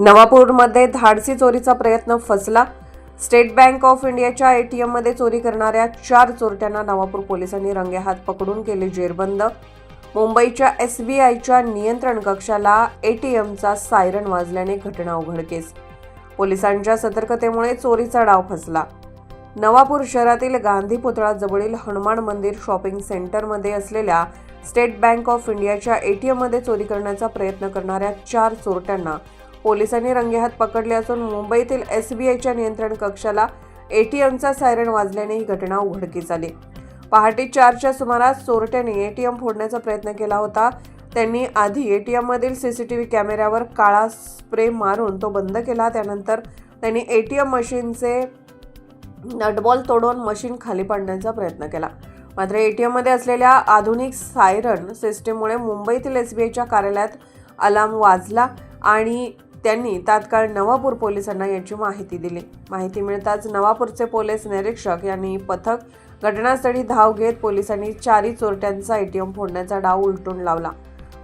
नवापूरमध्ये धाडसी चोरीचा प्रयत्न फसला. स्टेट बँक ऑफ इंडियाच्या ए टी एममध्ये चोरी करणाऱ्या चार चोरट्यांना नवापूर पोलिसांनी रंगेहात पकडून केले जेरबंद. मुंबईच्या एस बी आयच्या नियंत्रण कक्षाला एटीएमचा सायरन वाजल्याने घटना उघडकीस पोलिसांच्या सतर्कतेमुळे चोरीचा डाव फसला. नवापूर शहरातील गांधी पुतळा जवळील हनुमान मंदिर शॉपिंग सेंटरमध्ये असलेल्या स्टेट बँक ऑफ इंडियाच्या एटीएममध्ये चोरी करण्याचा प्रयत्न करणाऱ्या चार चोरट्यांना पोलिसांनी रंगेहात पकडले असून मुंबईतील एस बी आयच्या नियंत्रण कक्षाला एटीएमचा सायरन वाजल्याने ही घटना उघडकीस आली. पहाटे चारच्या सुमारास चोरट्याने एटीएम फोडण्याचा प्रयत्न केला होता. त्यांनी आधी एटीएममधील सीसीटीव्ही कॅमेऱ्यावर काळा स्प्रे मारून तो बंद केला. त्यानंतर त्यांनी एटीएम मशीनचे नटबॉल तोडून मशीन खाली पाडण्याचा प्रयत्न केला. मात्र एटीएममध्ये असलेल्या आधुनिक सायरन सिस्टीममुळे मुंबईतील एस बी आयच्या कार्यालयात अलार्म वाजला आणि त्यांनी तात्काळ नवापूर पोलिसांना याची माहिती दिली. माहिती मिळताच नवापूरचे पोलीस निरीक्षक यांनी पथक घटनास्थळी धाव घेत पोलिसांनी चारी चोरट्यांचा एटीएम फोडण्याचा डाव उलटून लावला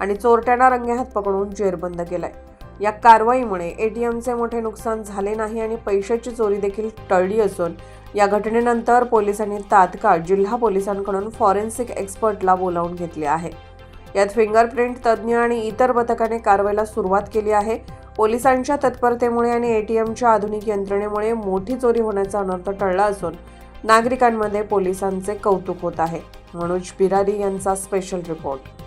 आणि चोरट्यांना रंगेहात पकडून जेरबंद केलाय. या कारवाईमुळे एटीएमचे मोठे नुकसान झाले नाही आणि पैशाची चोरी देखील टळली असून या घटनेनंतर पोलिसांनी तात्काळ जिल्हा पोलिसांकडून फॉरेन्सिक एक्सपर्टला बोलावून घेतले आहे. यात फिंगरप्रिंट तज्ज्ञ आणि इतर पथकाने कारवाईला सुरुवात केली आहे. पोलिसांच्या तत्परतेमुळे आणि एटीएमच्या आधुनिक यंत्रणेमुळे मोठी चोरी होण्याचा अनर्थ टळला असून नागरिकांमध्ये पोलिसांचे कौतुक होत आहे. मनोज बिरारी यांचा स्पेशल रिपोर्ट